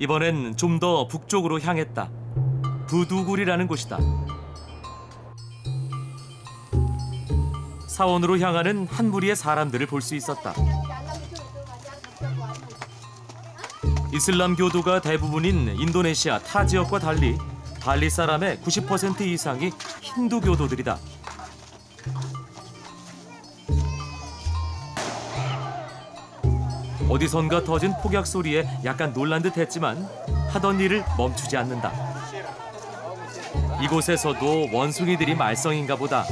이번엔 좀 더 북쪽으로 향했다. 부두굴이라는 곳이다. 사원으로 향하는 한 무리의 사람들을 볼 수 있었다. 이슬람 교도가 대부분인 인도네시아 타 지역과 달리 발리 사람의 90% 이상이 힌두 교도들이다. 어디선가 터진 폭약 소리에 약간 놀란 듯 했지만 하던 일을 멈추지 않는다. 이곳에서도 원숭이들이 말썽인가 보다.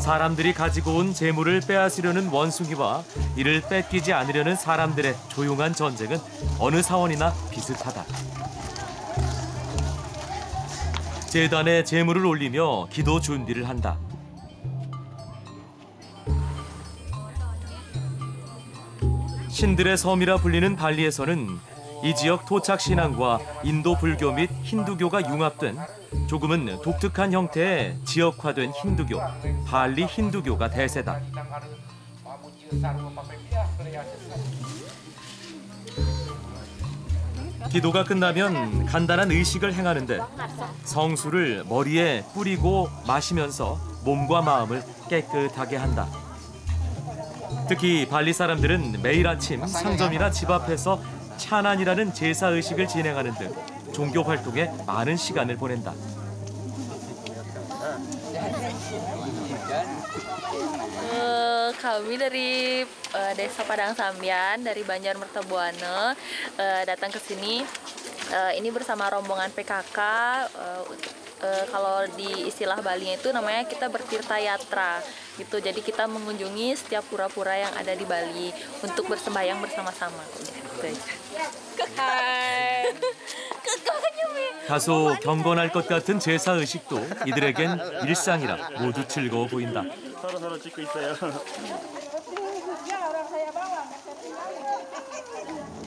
사람들이 가지고 온 재물을 빼앗으려는 원숭이와 이를 뺏기지 않으려는 사람들의 조용한 전쟁은 어느 사원이나 비슷하다. 재단에 재물을 올리며 기도 준비를 한다. 신들의 섬이라 불리는 발리에서는 이 지역 토착 신앙과 인도 불교 및 힌두교가 융합된 조금은 독특한 형태의 지역화된 힌두교, 발리 힌두교가 대세다. 기도가 끝나면 간단한 의식을 행하는데 성수를 머리에 뿌리고 마시면서 몸과 마음을 깨끗하게 한다. 특히 발리 사람들은 매일 아침 상점이나 집 앞에서 차난이라는 제사 의식을 진행하는 등 종교 활동에 많은 시간을 보낸다. Eh, kami dari eh, Desa Padang Sambian dari Banjar Mertabuana eh, datang ke sini. Eh, ini bersama rombongan PKK. eh, e, kalau di istilah Bali itu namanya kita bertirta yatra gitu. Jadi kita mengunjungi setiap pura-pura yang ada di Bali untuk bersembahyang bersama-sama. Gitu. Kau 경건할 Kau 같은 제사 의식도 이들에겐 일상이라 모두 즐거워 보인다. 서로 서로 찍고 있어요.